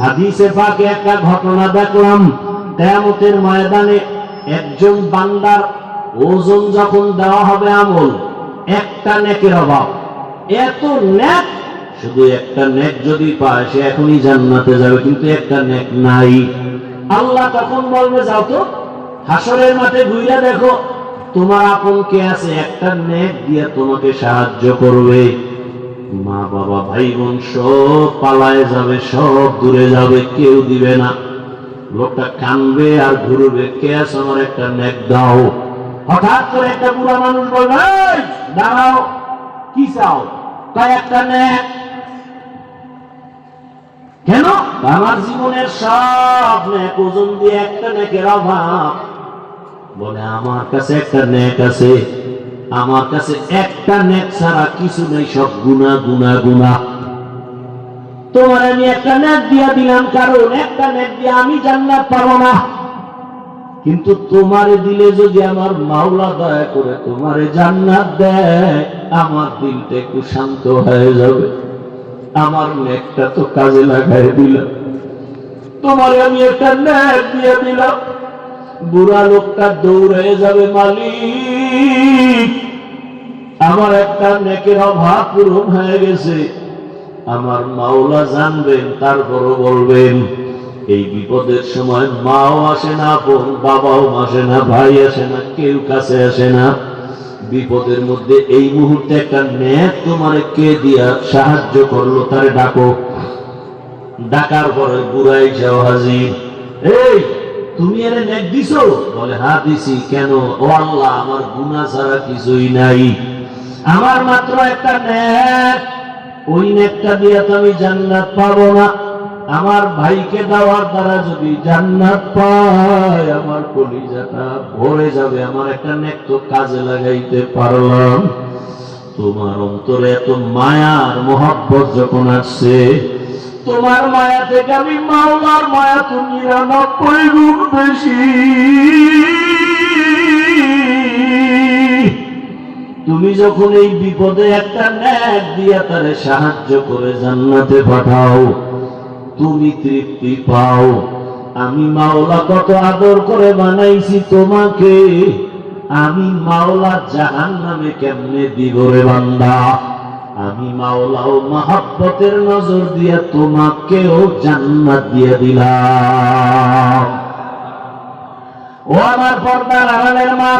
হাদিসে পাকে একটা ঘটনা দেখলাম। কেয়ামতের ময়দানে একজন বান্দার ওজন যখন দেওয়া হবে আমল, একটা নেকের অভাব। এত নেক, শুধু একটা নেক যদি পায়, সে এখনই জান্নাতে যাবে, কিন্তু একটা নেক নাই। আল্লাহ তখন বলবে, যাও তো, হাসরের মাঠে ঘুরে দেখো, তোমার আপন কে আছে, একটা নেক দিয়ে তোমাকে সাহায্য করবে। মা বাবা ভাই বোন সব পালায় যাবে, সব দূরে যাবে, কেউ দিবে না। লোকটা কানবে আর ঘুরবে, কে আমার একটা নেক দাও। হঠাৎ করে একটা বুড়া মানুষ বলবে দাঁড়াও, কি চাও? তাই একটা নেক। কেন? আমার জীবনের সব নেক, ওজন দিয়ে একটা নেকের অভাব। বলে, আমার কাছে একটা নেক আছে। আমার কাছে একটা নেক ছাড়া কিছু নেই, সব গুণা গুণা গুণা। তোমার আমি একটা নেক দিয়া দিলাম, কারণ একটা নেক দিয়ে আমি জান্নাত পাবো না। কিন্তু তোমারে দিলে যদি আমার মাওলা দয়া করে তোমারে জান্নাত দেয়, আমার দিলটা একটু শান্ত হয়ে যাবে। আমার নেকটা তো কাজে লাগাই দিলাম তোমারে আমি একটা নেক দিয়ে দিলাম। বুড়া লোকটা দৌড়ে যাবে মালিক। আমার একটা নেকের অভাব পূরণ হয়ে গেছে। আমার মাওলা জানবেন, তারপরও বলবেন, এই বিপদের সময় মাও আসে না, বোন বাবাও আসে না, ভাই আসে না, কেউ কাছে আসে না। বিপদের মধ্যে এই মুহূর্তে একটা নেক তোমার কে দিয়া সাহায্য করল, তারে ডাকো। ডাকার পরে বুড়াই যাও হাজির। এই! তুমি এর নেক দিছো? বলে হ্যাঁ দিছি। কেন? ও আল্লাহ, আমার গুনাহ ছাড়া কিছুই নাই। আমার মাত্র একটা নেক। ওই নেকটা দিয়ে তো আমি জান্নাত পাবো না। আমার ভাইকে দেওয়ার দ্বারা যদি জান্নাত পায় আমার কলিজাটা ভরে যাবে। আমার একটা নেক তো কাজে লাগাইতে পারলাম। তোমার অন্তরে এত মায়ার মহব্বত যখন আসছে তোমার মায়া থেকে আমি মাওলার মায়া তো নিরানব্বই গুণ বেশি। তুমি যখন এই বিপদে একটা ন্যাক দিয়া তারে সাহায্য করে জান্নাতে পাঠাও, তুমি তৃপ্তি পাও। আমি মাওলা কত আদর করে বানাইছি তোমাকে, আমি মাওলা জাহান নামে কেমনে দিব রে বান্দা? আমি মাওলা ও মহাব্বতের নজর দিয়ে তোমাকেও জান্নাত দিয়ে দিলাম। ও আমার পর্দার আড়ালের মা